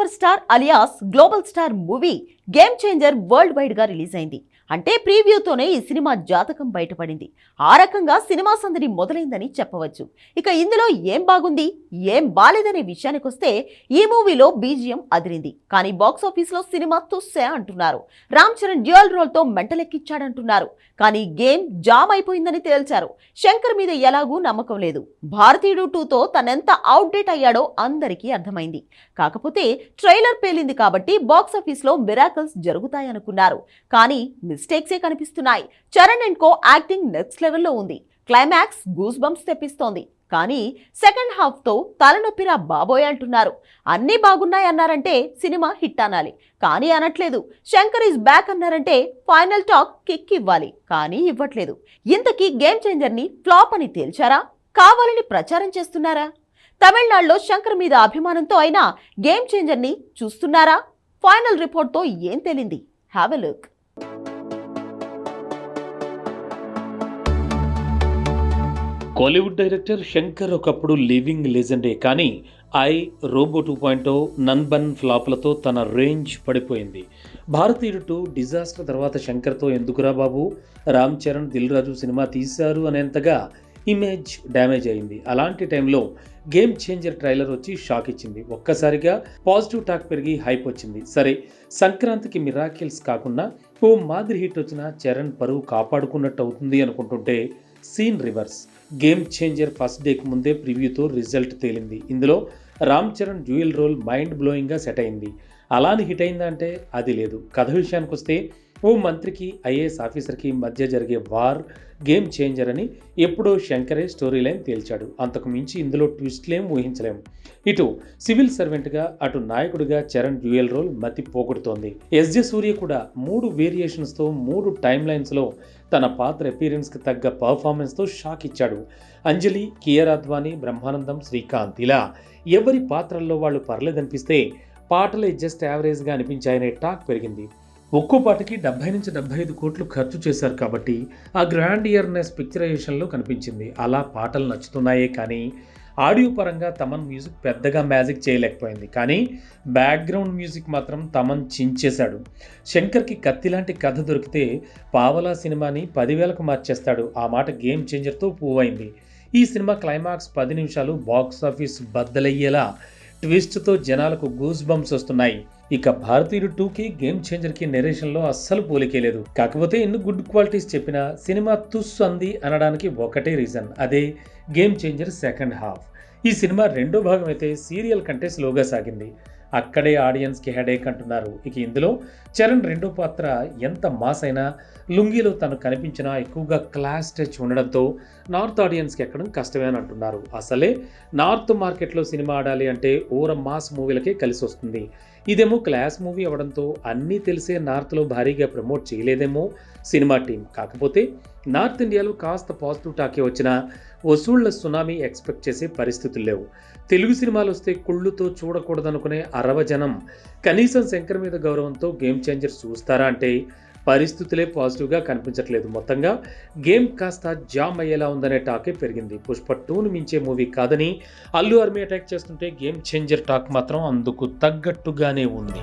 Power star alias global star movie Game Changer world వైడ్గా release అయింది. అంటే ప్రీవ్యూతోనే ఈ సినిమా జాతకం బయటపడింది. ఆ రకంగా సినిమా సందడి మొదలైందని చెప్పవచ్చు. ఇక ఇందులో ఏం బాగుంది ఏం బాలేదనే విషయానికొస్తే ఈ మూవీలో బీజియం అదిరింది. కానీ బాక్స్ ఆఫీస్లో సినిమా తుస్సే అంటున్నారు. రామ్ చరణ్ డ్యూయల్ రోల్తో మెంటలెక్కిచ్చాడంటున్నారు కానీ గేమ్ జామ్ అయిపోయిందని తేల్చారు. శంకర్ మీద ఎలాగూ నమ్మకం లేదు. భారతీయుడు టూతో తనెంత అవుట్డేట్ అయ్యాడో అందరికీ అర్థమైంది. కాకపోతే ట్రైలర్ పేలింది కాబట్టి బాక్స్ ఆఫీస్లో మిరాకల్స్ జరుగుతాయనుకున్నారు. కానీ మిస్టేక్సే కనిపిస్తున్నాయి. Charan and co acting next లెవెల్లో ఉంది. క్లైమాక్స్ గూస్ బంప్స్ తెప్పిస్తోంది. కానీ సెకండ్ హాఫ్తో తలనొప్పిరా బాబోయ్ అంటున్నారు. అన్నీ బాగున్నాయి అన్నారంటే సినిమా హిట్ అనాలి. కానీ అనట్లేదు. శంకర్ ఇస్ బ్యాక్ అన్నారంటే ఫైనల్ టాక్ కిక్ ఇవ్వాలి. కానీ ఇవ్వట్లేదు. ఇంతకీ గేమ్ చేంజర్ని ఫ్లాప్ అని తేల్చారా? కావాలని ప్రచారం చేస్తున్నారా? తమిళనాడులో శంకర్ మీద అభిమానంతో అయినా గేమ్ చేంజర్ని చూస్తున్నారా? ఫైనల్ రిపోర్ట్తో ఏం తేలింది? Have a look. Kollywood director Shankar ఒకప్పుడు లివింగ్ లెజెండే కానీ I robo two point Nanban ఫ్లాప్లతో తన రేంజ్ పడిపోయింది. భారతీయుడు టూ డిజాస్టర్ తర్వాత శంకర్తో ఎందుకురా బాబు? రామ్ చరణ్ దిల్ రాజు సినిమా తీశారు అనేంతగా ఇమేజ్ డ్యామేజ్ అయింది. అలాంటి టైంలో గేమ్ చేంజర్ ట్రైలర్ వచ్చి షాక్ ఇచ్చింది. ఒక్కసారిగా పాజిటివ్ టాక్ పెరిగి హైప్ వచ్చింది. సరే సంక్రాంతికి మిరాకిల్స్ కాకుండా ఓ మాదిరి హిట్ వచ్చిన చరణ్ పరువు కాపాడుకున్నట్టు అవుతుంది అనుకుంటుంటే scene reverse. Game Changer first డేకి ముందే ప్రివ్యూతో రిజల్ట్ తేలింది. ఇందులో Ram Charan dual role mind బ్లోయింగ్గా set అయింది. అలాని హిట్ అయిందా అంటే అది లేదు. కథ విషయానికి వస్తే ఓ మంత్రికి ఐఏఎస్ ఆఫీసర్కి మధ్య జరిగే వార్ గేమ్ చేంజర్ అని ఎప్పుడో శంకరే స్టోరీ లైన్ తేల్చాడు. అంతకు మించి ఇందులో ట్విస్ట్లేం ఊహించలేం. ఇటు సివిల్ సర్వెంట్గా అటు నాయకుడిగా చరణ్ డ్యూయల్ రోల్ మతి పోగొడుతోంది. ఎస్జే సూర్య కూడా మూడు వేరియేషన్స్తో మూడు టైమ్ లైన్స్లో తన పాత్ర అపీరెన్స్కి తగ్గ పర్ఫార్మెన్స్తో షాక్ ఇచ్చాడు. అంజలి కియర్ అద్వానీ బ్రహ్మానందం శ్రీకాంత్ ఇలా ఎవరి పాత్రల్లో వాళ్ళు పర్లేదనిపిస్తే పాటలే జస్ట్ యావరేజ్గా అనిపించాయనే టాక్ పెరిగింది. ఒక్కో పాటికి డెబ్బై నుంచి డెబ్బై ఐదు కోట్లు ఖర్చు చేశారు కాబట్టి ఆ గ్రాండ్ ఇయర్నెస్ పిక్చరైజేషన్లో కనిపించింది. అలా పాటలు నచ్చుతున్నాయే కానీ ఆడియో పరంగా తమన్ మ్యూజిక్ పెద్దగా మ్యాజిక్ చేయలేకపోయింది. కానీ బ్యాక్గ్రౌండ్ మ్యూజిక్ మాత్రం తమన్ చించేశాడు. శంకర్కి కత్తి లాంటి కథ దొరికితే పావలా సినిమాని పదివేలకు మార్చేస్తాడు. ఆ మాట గేమ్ చేంజర్తో పూవైంది. ఈ సినిమా క్లైమాక్స్ పది నిమిషాలు బాక్స్ ఆఫీస్ బద్దలయ్యేలా ట్విస్ట్తో జనాలకు గూస్ బంప్స్ వస్తున్నాయి. ఇక భారతీయుడు టూకి గేమ్ చేంజర్కి నెరేషన్లో అస్సలు పోలికే లేదు కాకపోతే ఎన్ని గుడ్ క్వాలిటీస్ చెప్పినా సినిమా తుస్సు అంది అనడానికి ఒకటే రీజన్ అదే గేమ్ చేంజర్ సెకండ్ హాఫ్. ఈ సినిమా రెండో భాగం అయితే సీరియల్ కంటే స్లోగా సాగింది. అక్కడే ఆడియన్స్కి హెడేక్ అంటున్నారు. ఇక ఇందులో చరణ్ రెండో పాత్ర ఎంత మాస్ అయినా లుంగీలో తను కనిపించినా ఎక్కువగా క్లాస్ టచ్ ఉండడంతో నార్త్ ఆడియన్స్కి ఎక్కడం కష్టమే అని అంటున్నారు. అసలే నార్త్ మార్కెట్లో సినిమా ఆడాలి అంటే ఓర మాస్ మూవీలకే కలిసి వస్తుంది. ఇదేమో క్లాస్ మూవీ అవడంతో అన్నీ తెలిసే నార్త్లో భారీగా ప్రమోట్ చేయలేదేమో సినిమా టీం. కాకపోతే నార్త్ ఇండియాలో కాస్త పాజిటివ్ టాకే వచ్చిన వసూళ్ళ సునామీ ఎక్స్పెక్ట్ చేసే పరిస్థితులు లేవు. తెలుగు సినిమాలు వస్తే కుళ్ళుతో చూడకూడదనుకునే అరవ జనం కనీసం శంకర్ మీద గౌరవంతో గేమ్ చేంజర్ చూస్తారా అంటే పరిస్థితులే పాజిటివ్గా కనిపించట్లేదు. మొత్తంగా గేమ్ కాస్త జామ్ అయ్యేలా ఉందనే టాకే పెరిగింది. పుష్ప టూను మించే మూవీ కాదని అల్లు అర్మీ అటాక్ చేస్తుంటే గేమ్ చేంజర్ టాక్ మాత్రం అందుకు తగ్గట్టుగానే ఉంది.